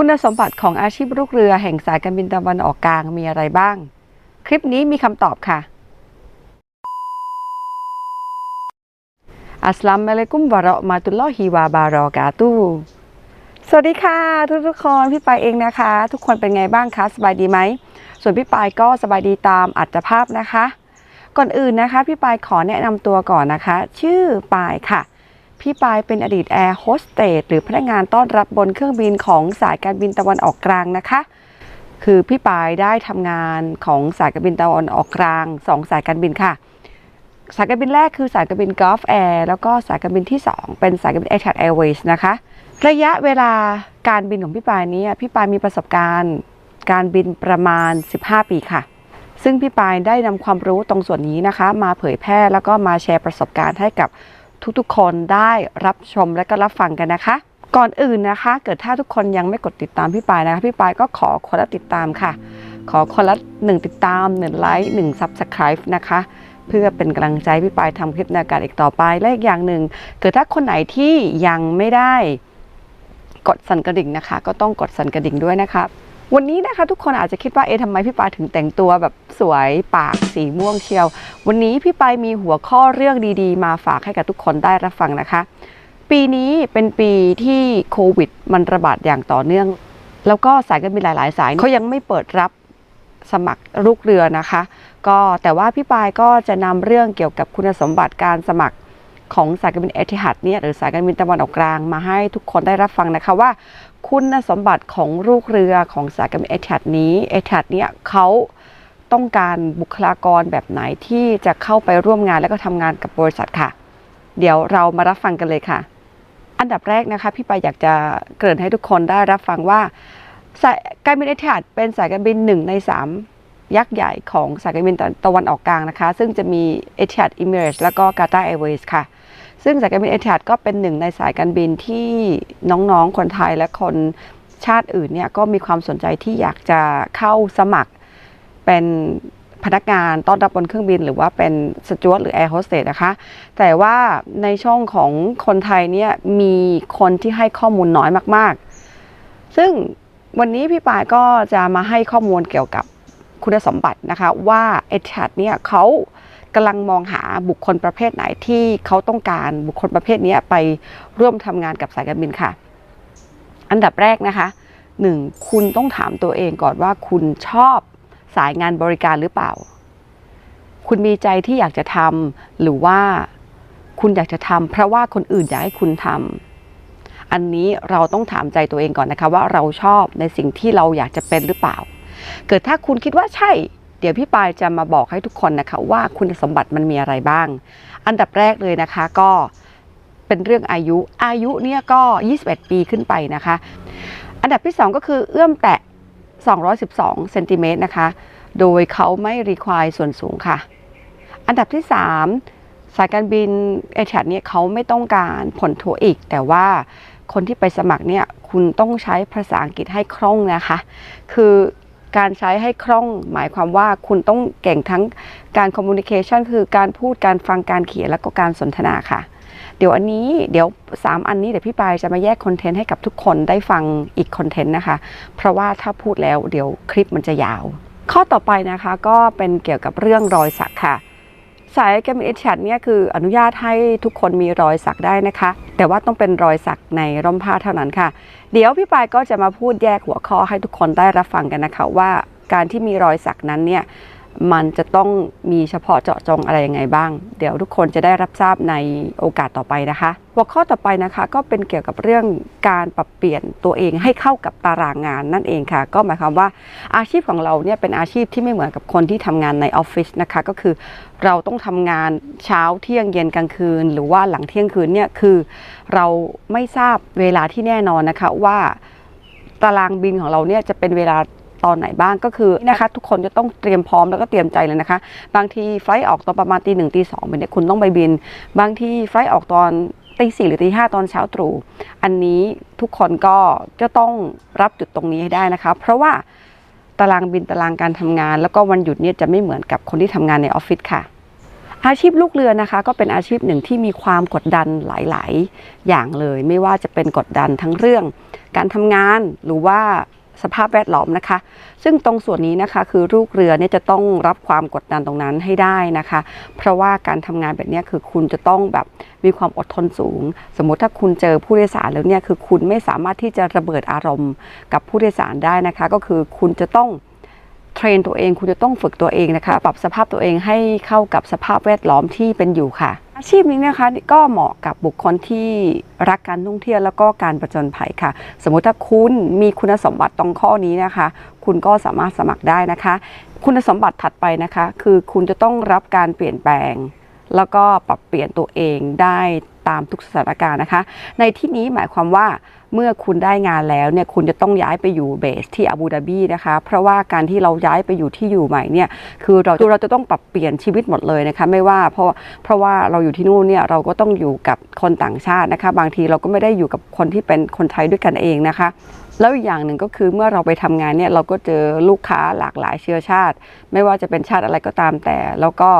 คุณสมบัติของอาชีพลูกเรือแห่งสายการบินตะวันออกกลางมีอะไรบ้าง คลิปนี้มีคำตอบค่ะอัสลามุอะลัยกุมวะเราะมาตุลลอฮิวะบารอกาตูสวัสดีค่ะทุกทุกคนพี่ปายเองนะคะ ทุกคนเป็นไงบ้างคะสบายดีไหมส่วนพี่ปายก็สบายดีตามอัตภาพนะคะ ก่อนอื่นนะคะ พี่ปายขอแนะนำตัวก่อนนะคะ ชื่อปายค่ะ พี่ปายเป็นอดีตแอร์โฮสเตสหรือพนักงานต้อนรับบนเครื่องบินของสายการบินตะวันออกกลางนะคะ คือพี่ปายได้ทำงานของสายการบินตะวันออกกลางสองสายการบินค่ะ สายการบินแรกคือสายการบิน Gulf Air แล้วก็สายการบินที่ 2 เป็นสายการบิน Etihad Airways นะคะ ระยะเวลาการบินของพี่ปายนี้พี่ปายมีประสบการณ์การบินประมาณ 15 ปีค่ะซึ่งพี่ปายได้นำความรู้ตรงส่วนนี้นะคะ มาเผยแพร่แล้วก็มาแชร์ประสบการณ์ให้กับ ทุกๆ คนได้รับชมและก็รับฟังกันนะคะ ก่อนอื่นนะคะ เกิดถ้าทุกคนยังไม่กดติดตามพี่ปายนะคะ พี่ปายก็ขอคนละติดตามค่ะ ขอคนละหนึ่งติดตามหนึ่งไลค์หนึ่ง Subscribe นะคะเพื่อเป็นกำลังใจพี่ปายทำคลิปนากาศอีกต่อไป และอีกอย่างหนึ่งเกิดถ้าคนไหนที่ยังไม่ได้กดสั่นกระดิ่งนะคะ ก็ต้องกดสั่นกระดิ่งด้วยนะคะ วันนี้นะคะทุกคนอาจจะคิดว่าเอ๊ะทำไมพี่ปาถึงแต่งตัวแบบสวยปากสีม่วงเชียว วันนี้พี่ปามีหัวข้อเรื่องดีๆ มาฝากให้กับทุกคนได้รับฟังนะคะ ปีนี้เป็นปีที่โควิด มันระบาดอย่างต่อเนื่อง แล้วก็สายการบินหลายๆ สายเขายังไม่เปิดรับสมัครลูกเรือนะคะ ก็แต่ว่าพี่ปายก็จะนำเรื่องเกี่ยวกับคุณสมบัติการสมัคร ของสายการบินเอทิฮัดเนี่ยหรือสายการบินตะวันออกกลางมาให้ทุกคนได้รับฟังนะคะว่า คุณสมบัติของลูกเรือของสายการบินเอทิฮัดนี้เอทิฮัดเนี่ยเขาต้องการบุคลากรแบบไหนที่จะเข้าไปร่วมงานและก็ทำงานกับบริษัทค่ะ เดี๋ยวเรามารับฟังกันเลยค่ะ อันดับแรกนะคะพี่ปาอยากจะเกริ่นให้ทุกคนได้รับฟังว่าสายการบินเอทิฮัดเป็นสายการบินหนึ่งในสามยักษ์ใหญ่ของสายการบินตะวันออกกลางนะคะ ซึ่งจะมีเอทิฮัดอิมิเรตแล้วก็กาตาร์แอร์เวย์ค่ะ ซึ่งสายการบินเอทิฮัดก็เป็นหนึ่งในสายการบินที่น้องๆ คนไทยและคนชาติอื่นเนี่ยก็มีความสนใจที่อยากจะเข้าสมัครเป็นพนักงานต้อนรับบนเครื่องบิน หรือว่าเป็นสจวตหรือแอร์โฮสเตสนะคะ แต่ว่าในช่องของคนไทยเนี่ยมีคนที่ให้ข้อมูลน้อยมาก ๆ ซึ่งวันนี้พี่ปายก็จะมาให้ข้อมูลเกี่ยวกับคุณสมบัตินะคะ ว่าเอทิฮัดเนี่ยเขา กำลังมองหาบุคคลประเภทไหนที่เขาต้องการบุคคลประเภทนี้ไปร่วมทำงานกับสายการบินค่ะ อันดับแรกนะคะหนึ่งคุณต้องถามตัวเองก่อนว่าคุณชอบสายงานบริการหรือเปล่า คุณมีใจที่อยากจะทำหรือว่าคุณอยากจะทำเพราะว่าคนอื่นอยากให้คุณทำอันนี้เราต้องถามใจตัวเองก่อนนะคะ ว่าเราชอบในสิ่งที่เราอยากจะเป็นหรือเปล่า เกิดถ้าคุณคิดว่าใช่ เดี๋ยวพี่ปายจะมาบอกให้ทุกคนนะคะว่าคุณสมบัติมันมีอะไรบ้าง อันดับแรกเลยนะคะก็เป็นเรื่องอายุ อายุเนี่ยก็ 21 ปีขึ้นไปนะคะ อันดับที่ 2 ก็คือเอื้อมแตะ 212เซนติเมตรนะคะ โดยเขาไม่รีควายส่วนสูงค่ะ อันดับที่ 3 สายการบินเอชัดเนี่ยเขาไม่ต้องการผลโทอีก แต่ว่าคนที่ไปสมัครเนี่ยคุณต้องใช้ภาษาอังกฤษให้คล่องนะคะ คือ การใช้ให้คล่องหมายความว่าคุณต้องเก่งทั้งการคอมมูนิเคชันคือการพูดการฟังการเขียนแล้วก็การสนทนาค่ะ เดี๋ยวอันนี้เดี๋ยว 3 อันนี้เดี๋ยวพี่ปายจะมาแยกคอนเทนต์ให้กับทุกคนได้ฟังอีกคอนเทนต์นะคะ เพราะว่าถ้าพูดแล้วเดี๋ยวคลิปมันจะยาว ข้อต่อไปนะคะก็เป็นเกี่ยวกับเรื่องรอยสักค่ะ สายกมินเอชัดเนี่ยคืออนุญาตให้ทุกคนมีรอยสักได้นะคะ แต่ว่าต้องเป็นรอยสักในร่มผ้าเท่านั้นค่ะ เดี๋ยวพี่ปายก็จะมาพูดแยกหัวข้อให้ทุกคนได้รับฟังกันนะคะว่าการที่มีรอยสักนั้นเนี่ย มันจะต้องมีเฉพาะเจาะจงอะไรยังไงบ้าง เดี๋ยวทุกคนจะได้รับทราบในโอกาสต่อไปนะคะ หัวข้อต่อไปนะคะก็เป็นเกี่ยวกับเรื่องการปรับเปลี่ยนตัวเองให้เข้ากับตารางงานนั่นเองค่ะ ก็หมายความว่าอาชีพของเราเนี่ยเป็นอาชีพที่ไม่เหมือนกับคนที่ทำงานในออฟฟิศนะคะ ก็คือเราต้องทำงานเช้าเที่ยงเย็นกลางคืน หรือว่าหลังเที่ยงคืนเนี่ยคือ เราไม่ทราบเวลาที่แน่นอนนะคะว่าตารางบินของเราเนี่ยจะเป็นเวลา ตอนไหนบ้างก็คือนะคะ ทุกคนจะต้องเตรียมพร้อมแล้วก็เตรียมใจเลยนะคะ บางทีไฟล์ออกตอนประมาณตีหนึ่งตีสองเนี่ยคุณต้องไปบิน บางทีไฟล์ออกตอนตีสี่หรือตีห้าตอนเช้าตรู่อันนี้ทุกคนก็จะต้องรับจุดตรงนี้ให้ได้นะคะ เพราะว่าตารางบินตารางการทำงาน แล้วก็วันหยุดเนี่ยจะไม่เหมือนกับคนที่ทำงานในออฟฟิศค่ะอาชีพลูกเรือนะคะก็เป็นอาชีพหนึ่งที่มีความกดดันหลาย ๆ อย่างเลย ไม่ว่าจะเป็นกดดันทั้งเรื่อง การทำงานหรือว่า สภาพแวดล้อมนะคะ ซึ่งตรงส่วนนี้นะคะคือลูกเรือเนี่ยจะต้องรับความกดดันตรงนั้นให้ได้นะคะ เพราะว่าการทำงานแบบนี้คือคุณจะต้องแบบมีความอดทนสูง สมมุติถ้าคุณเจอผู้โดยสารแล้วเนี่ยคือคุณไม่สามารถที่จะระเบิดอารมณ์ กับผู้โดยสารได้นะคะ ก็คือคุณจะต้องเทรนตัวเอง คุณจะต้องฝึกตัวเองนะคะ ปรับสภาพตัวเองให้เข้ากับสภาพแวดล้อมที่เป็นอยู่ค่ะ อาชีพนี้นะคะก็เหมาะกับบุคคลที่รักการท่องเที่ยวแล้วก็การประจนภัยค่ะ สมมุติถ้าคุณมีคุณสมบัติตรงข้อนี้นะคะ คุณก็สามารถสมัครได้นะคะ คุณสมบัติถัดไปนะคะ คือคุณจะต้องรับการเปลี่ยนแปลง แล้วก็ปรับเปลี่ยนตัวเองได้ตามทุกสถานการณ์นะคะ ในที่นี้หมายความว่า เมื่อคุณได้งานแล้วเนี่ยคุณจะต้องย้ายไปอยู่เบสที่อาบูดาบีนะคะ เพราะว่าการที่เราย้ายไปอยู่ที่อยู่ใหม่เนี่ยคือเราเราจะต้องปรับเปลี่ยนชีวิตหมดเลยนะคะไม่ว่าเพราะเพราะว่าเราอยู่ที่นู่นเนี่ยเราก็ต้องอยู่กับคนต่างชาตินะคะ บางทีเราก็ไม่ได้อยู่กับคนที่เป็นคนไทยด้วยกันเองนะคะแล้วอีกอย่างหนึ่งก็คือเมื่อเราไปทำงานเนี่ยเราก็เจอลูกค้าหลากหลายเชื้อชาติ ไม่ว่าจะเป็นชาติอะไรก็ตามแต่ แล้วก็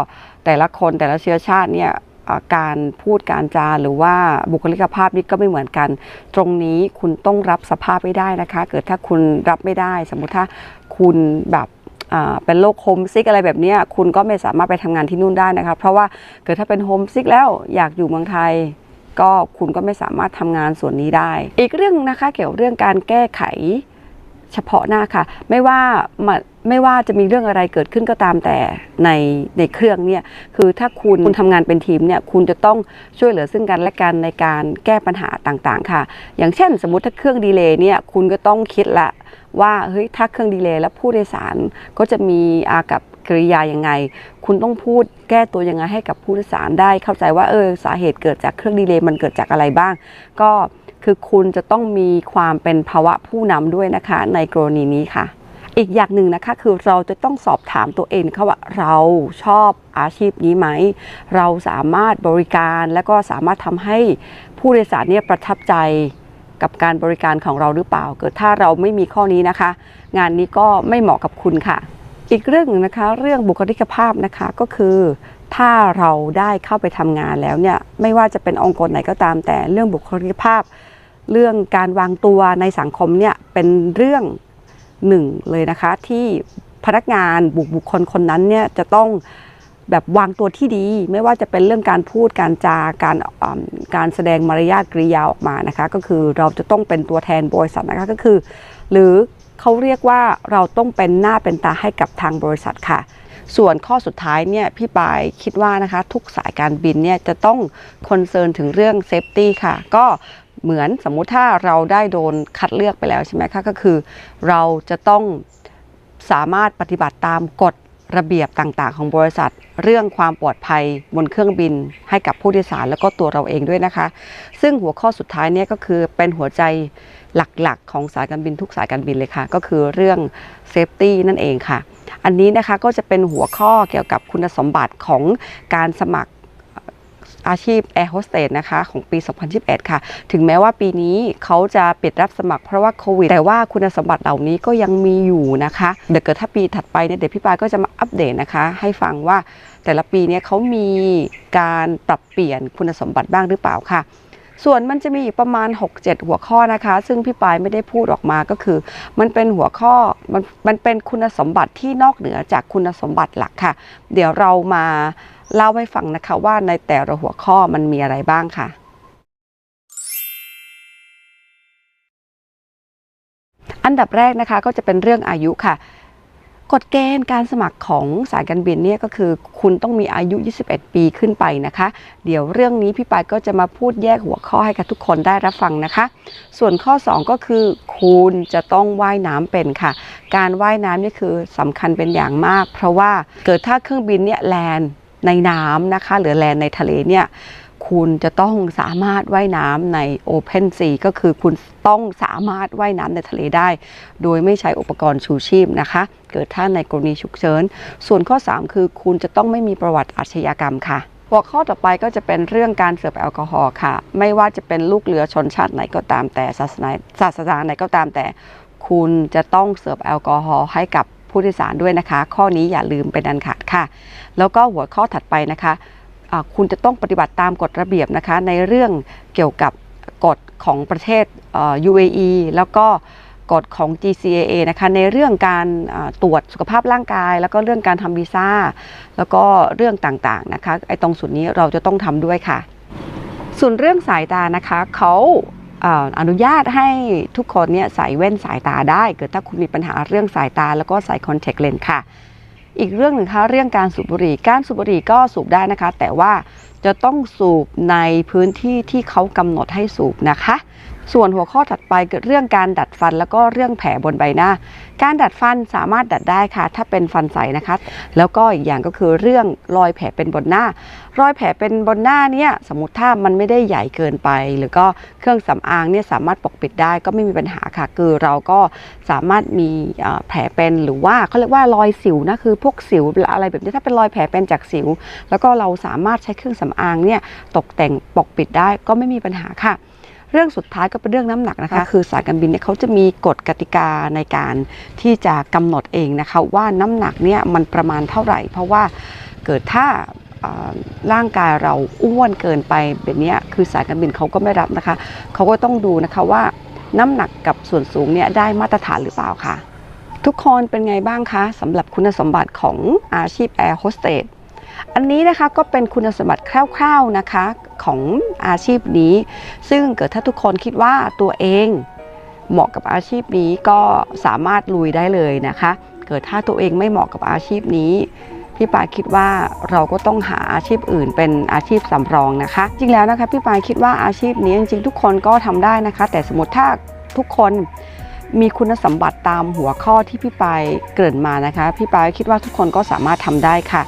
แต่ละคนแต่ละเชื้อชาติเนี่ย การพูดการจาหรือว่าบุคลิกภาพนี่ก็ไม่เหมือนกัน ตรงนี้คุณต้องรับสภาพไม่ได้นะคะ เกิดถ้าคุณรับไม่ได้ สมมุติถ้าคุณแบบเป็นโรคโฮมซิกอะไรแบบนี้คุณก็ไม่สามารถไปทำงานที่นู่นได้นะคะ เพราะว่าเกิดถ้าเป็นโฮมซิกแล้วอยากอยู่เมืองไทยก็คุณก็ไม่สามารถทำงานส่วนนี้ได้ อีกเรื่องนะคะเกี่ยวกับเรื่องการแก้ไข เฉพาะหน้าค่ะ ไม่ว่ามันไม่ว่าจะมีเรื่องอะไรเกิดขึ้นก็ตามแต่ในในเครื่องเนี่ยคือถ้าคุณคุณทำงานเป็นทีมเนี่ยคุณจะต้องช่วยเหลือซึ่งกันและกันในการแก้ปัญหาต่างๆ ค่ะ อย่างเช่น สมมติถ้าเครื่องดีเลย์เนี่ยคุณก็ต้องคิดละว่าเฮ้ยถ้าเครื่องดีเลย์แล้วผู้โดยสารก็จะมีอากับกริยายังไง คุณต้องพูดแก้ตัวยังไงให้กับผู้โดยสารได้เข้าใจว่าเออสาเหตุเกิดจากเครื่องดีเลย์มันเกิดจากอะไรบ้าง ก็ คือคุณจะต้องมีความเป็นภาวะผู้นำด้วยนะคะ ในกรณีนี้ค่ะ อีกอย่างหนึ่งนะคะคือเราจะต้องสอบถามตัวเองค่ะว่าเราชอบอาชีพนี้ไหม เราสามารถบริการและก็สามารถทำให้ผู้โดยสารเนี่ยประทับใจกับการบริการของเราหรือเปล่า เกิดถ้าเราไม่มีข้อนี้นะคะ งานนี้ก็ไม่เหมาะกับคุณค่ะ อีกเรื่องหนึ่งนะคะ เรื่องบุคลิกภาพนะคะก็คือ ถ้าเราได้เข้าไปทำงานแล้วเนี่ยไม่ว่าจะเป็นองค์กรไหนก็ตามแต่เรื่องบุคลิกภาพ เรื่องการวางตัวในสังคมเนี่ยเป็นเรื่องหนึ่งเลยนะคะที่พนักงานบุคบุคคลคนนั้นเนี่ยจะต้องแบบวางตัวที่ดี ไม่ว่าจะเป็นเรื่องการพูดการจาการการแสดงมารยาทกริยาออกมานะคะ ก็คือเราจะต้องเป็นตัวแทนบริษัทนะคะก็คือ หรือเขาเรียกว่าเราต้องเป็นหน้าเป็นตาให้กับทางบริษัทค่ะ ส่วนข้อสุดท้ายเนี่ยพี่ปายคิดว่านะคะ ทุกสายการบินเนี่ยจะต้องคอนเซิร์นถึงเรื่องเซฟตี้ค่ะ ก็ เหมือนสมมุติถ้าเราได้โดนคัดเลือกไปแล้วใช่ไหมคะก็คือ เราจะต้องสามารถปฏิบัติตามกฎระเบียบต่างๆ ของบริษัท เรื่องความปลอดภัยบนเครื่องบิน ให้กับผู้โดยสารแล้วก็ตัวเราเองด้วยนะคะ ซึ่งหัวข้อสุดท้ายเนี่ยก็คือเป็นหัวใจหลักๆ ของสายการบินทุกสายการบินเลยค่ะ ก็คือเรื่องเซฟตี้นั่นเองค่ะ อันนี้นะคะก็จะเป็นหัวข้อเกี่ยวกับคุณสมบัติของการสมัคร อาชีพแอร์โฮสเตสนะคะของปี 2021 ค่ะ ถึงแม้ว่าปีนี้เขาจะปิดรับสมัครเพราะว่าโควิด แต่ว่าคุณสมบัติเหล่านี้ก็ยังมีอยู่นะคะ เดี๋ยวเกิดถ้าปีถัดไปเนี่ยเดี๋ยวพี่ปายก็จะมาอัปเดตนะคะ ให้ฟังว่าแต่ละปีเนี่ยเขามีการปรับเปลี่ยนคุณสมบัติบ้างหรือเปล่าค่ะส่วนมันจะมีอีกประมาณ 6-7 หัวข้อนะคะ ซึ่งพี่ปายไม่ได้พูดออกมาก็คือ มันเป็นหัวข้อมันมันเป็นคุณสมบัติที่นอกเหนือจากคุณสมบัติหลักค่ะ เดี๋ยวเรามา เล่าให้ฟังนะคะว่าในแต่ละหัวข้อมันมีอะไรบ้างค่ะอันดับแรกนะคะก็จะเป็นเรื่องอายุค่ะ กฎเกณฑ์การสมัครของสายการบินเนี่ยก็คือ คุณต้องมีอายุ 21 ปีขึ้นไปนะคะ เดี๋ยวเรื่องนี้พี่ปายก็จะมาพูดแยกหัวข้อให้กับทุกคนได้รับฟังนะคะ ส่วนข้อ 2 ก็คือ คุณจะต้องว่ายน้ำเป็นค่ะ การว่ายน้ำนี่คือสำคัญเป็นอย่างมาก เพราะว่าเกิดถ้าเครื่องบินเนี่ยแลนด์ ในน้ำนะคะหรือแลนในทะเลเนี่ยคุณจะต้องสามารถว่ายน้ำใน Open Sea ก็คือคุณต้องสามารถว่ายน้ำในทะเลได้ โดยไม่ใช้อุปกรณ์ชูชีพนะคะ เกิดถ้าในกรณีฉุกเฉิน ส่วนข้อ 3 คือคุณจะต้องไม่มีประวัติอาชญากรรมค่ะหัวข้อต่อไปก็จะเป็นเรื่องการเสิร์ฟแอลกอฮอล์ค่ะ ไม่ว่าจะเป็นลูกเรือชนชาติไหนก็ตามแต่ศาสนาศาสนาไหนก็ตามแต่ คุณจะต้องเสิร์ฟแอลกอฮอล์ให้กับผู้โดยสารด้วยนะคะ ข้อนี้อย่าลืมเป็นอันขาดค่ะ แล้วก็หัวข้อถัดไปนะคะอ่าคุณจะต้องปฏิบัติตามกฎระเบียบนะคะ ในเรื่องเกี่ยวกับกฎของประเทศ UAE แล้วก็กฎของ GCAA นะคะในเรื่องการตรวจสุขภาพร่างกาย แล้วก็เรื่องการทำวีซ่า แล้วก็เรื่องต่างๆนะคะไอ้ตรงส่วนนี้เราจะต้องทำด้วยค่ะ ส่วนเรื่องสายตานะคะเขาอนุญาตให้ทุกคนเนี่ยใส่แว่นสายตาได้ เกิดถ้าคุณมีปัญหาเรื่องสายตาแล้วก็ใส่คอนแทคเลนส์ค่ะ อีกเรื่องหนึ่งค่ะเรื่องการสูบบุหรี่ การสูบบุหรี่ก็สูบได้นะคะ แต่ว่าจะต้องสูบในพื้นที่ที่เขากำหนดให้สูบนะคะ ส่วนหัวข้อถัดไปเกิดเรื่องการดัดฟัน แล้วก็เรื่องแผลบนใบหน้า การดัดฟันสามารถดัดได้ค่ะ ถ้าเป็นฟันใสนะคะ แล้วก็อีกอย่างก็คือเรื่องรอยแผลเป็นบนหน้า รอยแผลเป็นบนหน้าเนี่ยสมมติถ้ามันไม่ได้ใหญ่เกินไป หรือก็เครื่องสำอางเนี่ยสามารถปกปิดได้ก็ไม่มีปัญหาค่ะ คือเราก็สามารถมีแผลเป็นหรือว่าเขาเรียกว่ารอยสิวนะคือพวกสิวอะไรแบบนี้ถ้าเป็นรอยแผลเป็นจากสิว แล้วก็เราสามารถใช้เครื่องสำอางเนี่ยตกแต่งปกปิดได้ก็ไม่มีปัญหาค่ะ เรื่องสุดท้ายก็เป็นเรื่องน้ำหนักนะคะ คือสายการบินเนี่ยเขาจะมีกฎกติกาในการที่จะกำหนดเองนะคะว่าน้ำหนักเนี่ยมันประมาณเท่าไหร่ เพราะว่าเกิดถ้าเอ่อร่างกายเราอ้วนเกินไปแบบเนี้ยคือสายการบินเขาก็ไม่รับนะคะเขาก็ต้องดูนะคะว่าน้ำหนักกับส่วนสูงเนี่ยได้มาตรฐานหรือเปล่าค่ะ ทุกคนเป็นไงบ้างคะสำหรับคุณสมบัติของอาชีพแอร์โฮสเตสอันนี้นะคะก็เป็นคุณสมบัติคร่าวๆนะคะ ของอาชีพนี้ ซึ่งเกิดถ้าทุกคนคิดว่าตัวเองเหมาะกับอาชีพนี้ก็สามารถลุยได้เลยนะคะ เกิดถ้าตัวเองไม่เหมาะกับอาชีพนี้พี่ปายคิดว่าเราก็ต้องหาอาชีพอื่นเป็นอาชีพสำรองนะคะ จริงแล้วนะคะพี่ปายคิดว่าอาชีพนี้จริงๆทุกคนก็ทำได้นะคะ แต่สมมติถ้าทุกคนมีคุณสมบัติตามหัวข้อที่พี่ปายเกริ่นมานะคะ พี่ปายคิดว่าทุกคนก็สามารถทำได้ค่ะ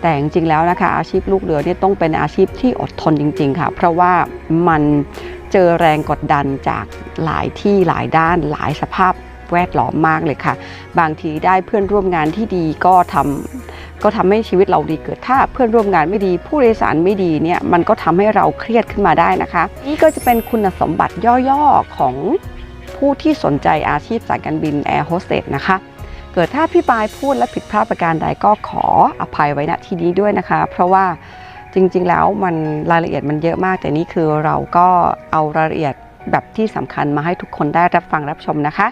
แต่จริงๆแล้วนะคะอาชีพลูกเรือเนี่ยต้องเป็นอาชีพที่อดทนจริง ๆ ค่ะ เพราะว่ามันเจอแรงกดดันจากหลายที่หลายด้านหลายสภาพแวดล้อมมากเลยค่ะ บางทีได้เพื่อนร่วมงานที่ดีก็ทำก็ทำให้ชีวิตเราดีเกิดถ้าเพื่อนร่วมงานไม่ดี ผู้โดยสารไม่ดีเนี่ยมันก็ทำให้เราเครียดขึ้นมาได้นะคะ นี่ก็จะเป็นคุณสมบัติย่อๆของผู้ที่สนใจอาชีพสายการบินแอร์โฮสเตสนะคะ เกิดถ้าพี่ปายพูดและผิดพลาดประการใดก็ขออภัยไว้ณที่นี้ด้วยนะคะ เพราะว่าจริงๆแล้วมันรายละเอียดมันเยอะมาก แต่นี่คือเราก็เอารายละเอียดแบบที่สำคัญมาให้ทุกคนได้รับฟังรับชมนะคะ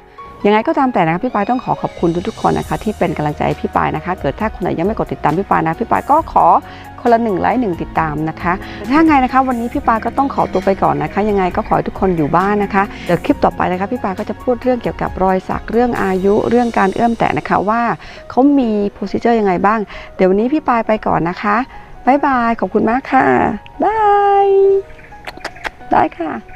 ยังไงก็ตามแต่นะคะพี่ปายต้องขอขอบคุณทุกๆคนนะคะที่เป็นกำลังใจพี่ปายนะคะ เกิดถ้าคนไหนยังไม่กดติดตามพี่ปายนะพี่ปายก็ขอคนละหนึ่งไลค์หนึ่งติดตามนะคะถ้าไงนะคะ วันนี้พี่ปายก็ต้องขอตัวไปก่อนนะคะ ยังไงก็ขอให้ทุกคนอยู่บ้านนะคะเดี๋ยวคลิปต่อไปนะคะพี่ปายก็จะพูดเรื่องเกี่ยวกับรอยสักเรื่องอายุเรื่องการเอื้อมแตะนะคะว่าเขามีโ r o ซิเจอร์ยังไงบ้าง เดี๋ยววันนี้พี่ปายไปก่อนนะคะบ๊ายบายขอบคุณมากค่ะบายได้ค่ะ